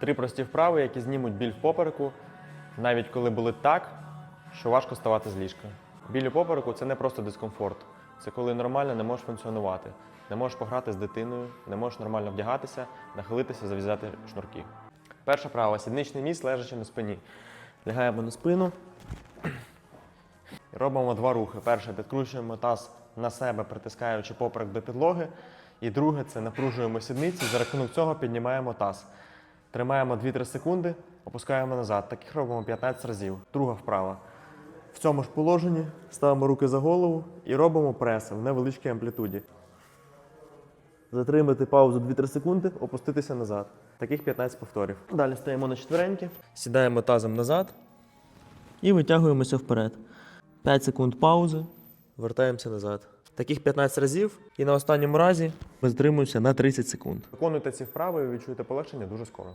Три прості вправи, які знімуть біль в попереку, навіть коли болить так, що важко ставати з ліжка. Біль у попереку це не просто дискомфорт. Це коли нормально не можеш функціонувати, не можеш пограти з дитиною, не можеш нормально вдягатися, нахилитися, зав'язати шнурки. Перша вправа сідничний міст, лежачи на спині. Лягаємо на спину. Робимо два рухи. Перше підкручуємо таз на себе, притискаючи поперек до підлоги. І друге це напружуємо сідниці, за рахунок цього піднімаємо таз. Тримаємо 2-3 секунди, опускаємо назад. Таких робимо 15 разів. Друга вправа. В цьому ж положенні ставимо руки за голову і робимо преси в невеличкій амплітуді. Затримати паузу 2-3 секунди, опуститися назад. Таких 15 повторів. Далі стаємо на четвереньки, сідаємо тазом назад і витягуємося вперед. 5 секунд паузи, вертаємося назад. Таких 15 разів, і на останньому разі ми затримуємося на 30 секунд. Виконуйте ці вправи і відчуєте полегшення дуже скоро.